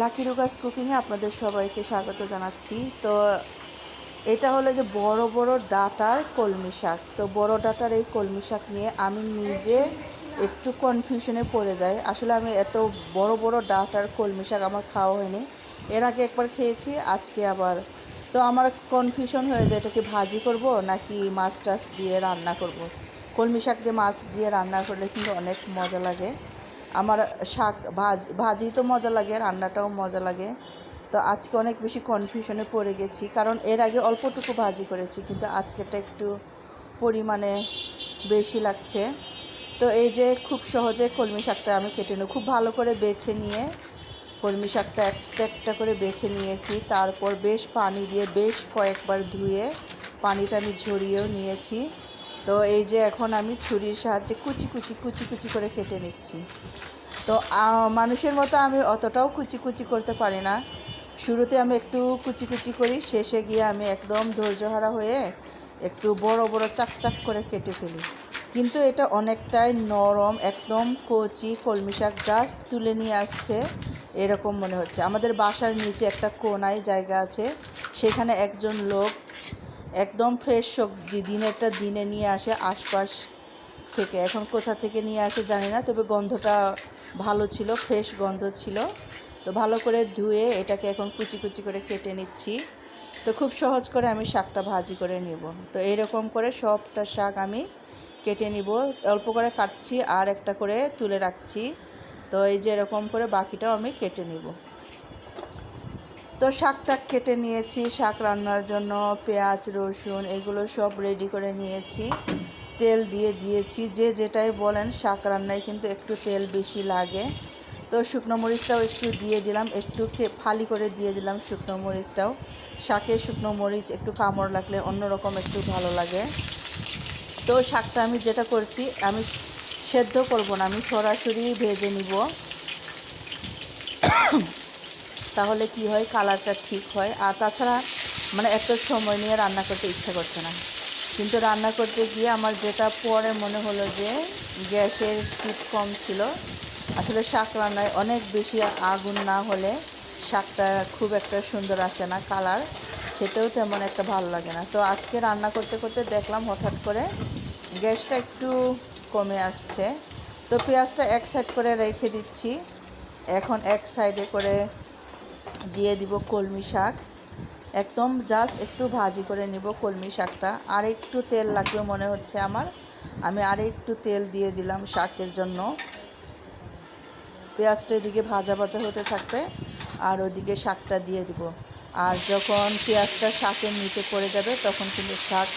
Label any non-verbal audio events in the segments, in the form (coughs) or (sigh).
Lucky রুগাস কুকিংয়ে আপনাদের সবাইকে স্বাগত জানাচ্ছি। তো এটা হলো যে বড় বড় ডাটার কলমি শাক। তো বড় ডাটার এই কলমি শাক নিয়ে আমি নিজে একটু কনফিউশনে পড়ে যাই। আসলে আমি এত বড় বড় ডাটার কলমি শাক আমার খাওয়া হয়নি। এর আগে একবার খেয়েছি, আজকে আবার। তো আমার কনফিউশন হয়ে যায়, এটা কি ভাজি করব নাকি মাছ টাছ দিয়ে রান্না করব। কলমি শাক দিয়ে মাছ দিয়ে রান্না করলে কিন্তু অনেক মজা লাগে। আমার শাক, ভাজ, ভাজি তো মজা লাগে, রান্নাটাও মজা লাগে। তো আজকে অনেক বেশি কনফিউশনে পড়ে গেছি, কারণ এর আগে অল্পটুকু ভাজি করেছি, কিন্তু আজকেটা একটু পরিমাণে বেশি লাগছে। তো এই যে খুব সহজে কলমি শাকটা আমি কেটে নেব, খুব ভালো করে বেছে নিয়ে কলমি শাকটা একটা একটা করে বেছে নিয়েছি। তারপর বেশ পানি দিয়ে বেশ কয়েকবার ধুয়ে পানিটা আমি ঝরিয়েও নিয়েছি। তো এই যে এখন আমি ছুরির সাহায্যে কুচি কুচি কুচি কুচি করে কেটে নিচ্ছি। তো মানুষের মতো আমি অতটাও কুচি কুচি করতে পারি না। শুরুতে আমি একটু কুচি কুচি করি, শেষে গিয়ে আমি একদম ধৈর্যহারা হয়ে একটু বড় বড় চাক চাক করে কেটে ফেলি। কিন্তু এটা অনেকটাই নরম, একদম কচি কলমি শাক জাস্ট তুলে নিয়ে আসছে, এরকম মনে হচ্ছে। আমাদের বাসার নিচে একটা কোনায় জায়গা আছে, সেখানে একজন লোক একদম ফ্রেশ সবজি দিনেরটা দিনে নিয়ে আসে, আশপাশ থেকে। এখন কোথা থেকে নিয়ে আসে জানি না, তবে গন্ধটা ভালো ছিল ফ্রেশ গন্ধ ছিল। তো ভালো করে ধুয়ে এটাকে এখন কুচি কুচি করে কেটে নিচ্ছি। তো খুব সহজ করে আমি শাকটা ভাজি করে নিব। তো এরকম করে সবটা শাক আমি কেটে নিব। অল্প করে কাটছি আর একটা করে তুলে রাখছি। তো এই যে এরকম করে বাকিটাও আমি কেটে নিব। তো শাকটা কেটে নিয়েছি, শাক রান্নার জন্য পেঁয়াজ, রসুন, এগুলো সব রেডি করে নিয়েছি। তেল দিয়ে দিয়েছি, যে যেটাই বলেন শাক রান্নায় কিন্তু একটু তেল বেশি লাগে। তো শুকনো মরিচটাও একটু দিয়ে দিলাম, একটু ফালি করে দিয়ে দিলাম শুকনো মরিচটাও। শাকে শুকনো মরিচ, একটু কামড় লাগলে অন্যরকম একটু ভালো লাগে। তো শাকটা আমি যেটা করছি, আমি সেদ্ধ করব না, আমি সরাসরি ভেজে নিব। তাহলে কি হয়? কালারটা ঠিক হয়। আর তাছাড়া মানে এত সময় নিয়ে রান্না করতে ইচ্ছা করছে না। কিন্তু রান্না করতে গিয়ে আমার যেটা পরে মনে হলো যে গ্যাসের স্পিড কম ছিল, আসলে শাক রান্নায় অনেক বেশি আগুন না হলে শাকটা খুব একটা সুন্দর আসে না কালার। খেতেও তেমন একটা ভালো লাগে না। তো আজকে রান্না করতে করতে দেখলাম হঠাৎ করে গ্যাসটা একটু কমে আসছে। তো পেঁয়াজটা এক সাইড করে রেখে দিচ্ছি। এখন এক সাইডে করে দিয়ে দিব কলমি শাক। একদম জাস্ট একটু ভাজি করে নিব কলমি শাকটা। আর একটু তেল লাগবে মনে হচ্ছে আমার। আমি আর একটু তেল দিয়ে দিলাম শাকের জন্য। পেঁয়াজটা এদিকে ভাজা ভাজা হতে থাকবে। আর ওদিকে শাকটা দিয়ে দিব। আর যখন পেঁয়াজটা শাকের নিচে পড়ে যাবে, তখন কিন্তু শাক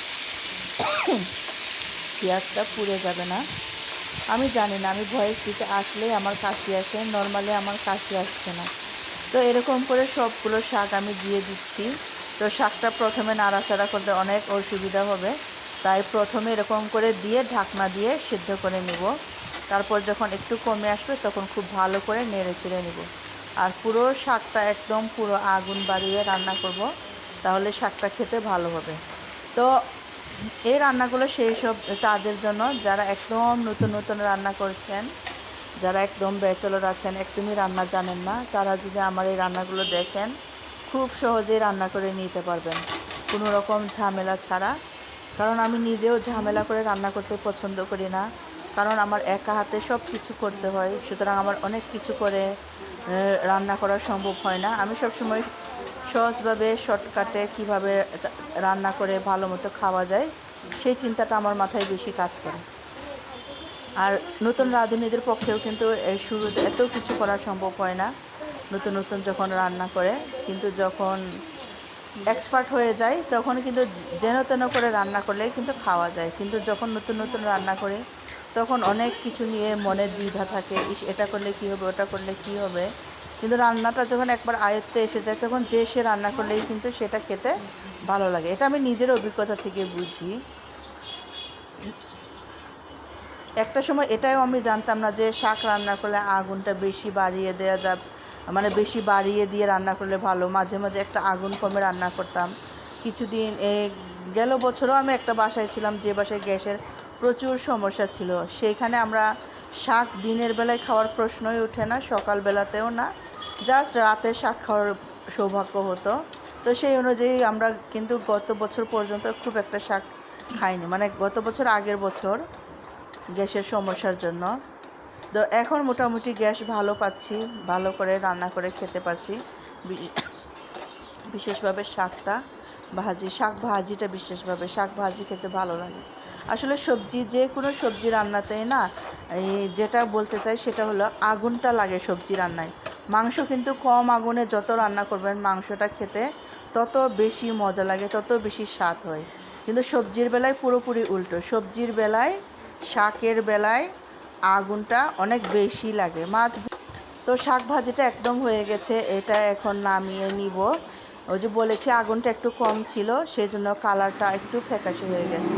(coughs) পেঁয়াজটা পুড়ে যাবে না। আমি জানি না, আমি ভয়েস দিতে আসলেই আমার কাশি আসে। নর্মালি আমার কাশি আসছে না। তো এরকম করে সবগুলো শাক আমি দিয়ে দিচ্ছি। তো শাকটা প্রথমে নাড়াচাড়া করতে অনেক অসুবিধা হবে। তাই প্রথমে এরকম করে দিয়ে ঢাকনা দিয়ে সিদ্ধ করে নিব। তারপর যখন একটু কমে আসবে তখন খুব ভালো করে নেড়ে চেড়ে নিব। আর পুরো শাকটা একদম পুরো আগুন বাড়িয়ে রান্না করব, তাহলে শাকটা খেতে ভালো হবে। তো এই রান্নাগুলো সেই সব তাদের জন্য যারা একদম নতুন নতুন রান্না করছেন যারা একদম ব্যাচলর আছেন, একদমই রান্না জানেন না, তারা যদি আমার এই রান্নাগুলো দেখেন, খুব সহজেই রান্না করে নিতে পারবেন। কোনো রকম ঝামেলা ছাড়া। কারণ আমি নিজেও ঝামেলা করে রান্না করতে পছন্দ করি না। কারণ আমার একা হাতে সব কিছু করতে হয়। সুতরাং আমার অনেক কিছু করে রান্না করা সম্ভব হয় না। আমি সবসময় সহজভাবে শর্টকাটে কীভাবে রান্না করে ভালো মতো খাওয়া যায়, সেই চিন্তাটা আমার মাথায় বেশি কাজ করে। আর নতুন রাঁধুনিদের পক্ষেও কিন্তু শুরুতে এত কিছু করা সম্ভব হয় না। নতুন নতুন যখন রান্না করে, কিন্তু যখন এক্সপার্ট হয়ে যায়, তখন কিন্তু যেন তেন করে রান্না করলে কিন্তু খাওয়া যায়। কিন্তু যখন নতুন নতুন রান্না করে, তখন অনেক কিছু নিয়ে মনে দ্বিধা থাকে, ইস, এটা করলে কী হবে, ওটা করলে কী হবে? কিন্তু রান্নাটা যখন একবার আয়ত্তে এসে যায়, তখন যে সে রান্না করলেই কিন্তু সেটা খেতে ভালো লাগে। এটা আমি নিজের অভিজ্ঞতা থেকে বুঝি। একটা সময় এটাও আমি জানতাম না যে শাক রান্না করলে আগুনটা বেশি বাড়িয়ে দেওয়া যাবে মানে বেশি বাড়িয়ে দিয়ে রান্না করলে ভালো। মাঝে মাঝে একটা আগুন কমে রান্না করতাম। কিছুদিন গেল বছরও আমি একটা বাসায় ছিলাম, যে বাসায় গ্যাসের প্রচুর সমস্যা ছিল। সেইখানে আমরা শাক দিনের বেলায় খাওয়ার প্রশ্নই ওঠে না, সকালবেলাতেও না। জাস্ট রাতে শাক খাওয়ার সৌভাগ্য হতো। তো সেই অনুযায়ী আমরা কিন্তু গত বছর পর্যন্ত খুব একটা শাক খাইনি। মানে গত বছর আগের বছর গ্যাসের সমস্যার জন্য। তো এখন মোটামুটি গ্যাস ভালো পাচ্ছি, ভালো করে রান্না করে খেতে পারছি। বিশেষভাবে শাকটা, ভাজি, শাক ভাজিটা বিশেষভাবে, শাক ভাজি খেতে ভালো লাগে। আসলে সবজি, যে কোনো সবজি রান্নাতেই না, এই যেটা বলতে চাই সেটা হলো আগুনটা লাগে সবজি রান্নায়। মাংস কিন্তু কম আগুনে যত রান্না করবেন মাংসটা খেতে তত বেশি মজা লাগে, তত বেশি স্বাদ হয়। কিন্তু সবজির বেলায় পুরোপুরি উল্টো। সবজির বেলায় শাকের বেলায় আগুনটা অনেক বেশি লাগে। মাছ তো শাক ভাজিটা একদম হয়ে গেছে, এটা এখন নামিয়ে নিব। ওই যে বলেছি, আগুনটা একটু কম ছিল সেই জন্য কালারটা একটু ফ্যাকাশে হয়ে গেছে।